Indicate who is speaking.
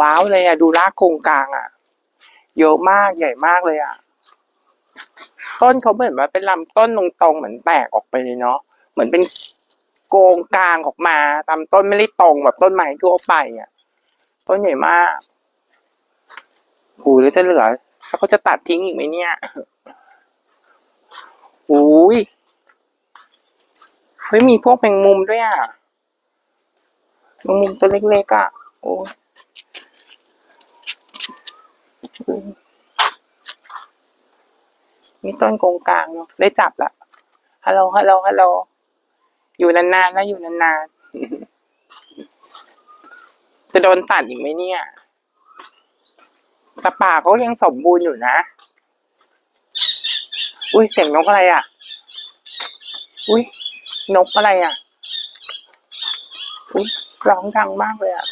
Speaker 1: ว้าวเลยอะดูรากโครงกลางอะเยอะมากใหญ่มากเลยอะต้นเขาเหมือนว่าเป็นลำต้นตรงๆเหมือนแตกออกไปเลยเนาะเหมือนเป็นโกงกลางออกมาตามต้นไม่ได้ตรงแบบต้นไม้ทั่วไปอะต้นใหญ่มากโหูแล้วจะเหลือถ้าเขาจะตัดทิ้งอีกไหมเนี่ยอุ้ยเฮ้ยมีพวกแมงมุมด้วยอะแมงมุมตัวเล็กๆอะโอ้ ยมีต้นกงกลางเนาะได้จับละฮัลโหลฮัลโหลฮัลโหลอยู่นานๆนะอยู่นานๆจะโดนตัดอีกไหมเนี่ยแต่ป่าเขายังสมบูรณ์อยู่นะ อุ้ยเสียงนกอะไรอะ อุ้ยนกอะไรอะอุ้ยร้องดังมากเลยอะ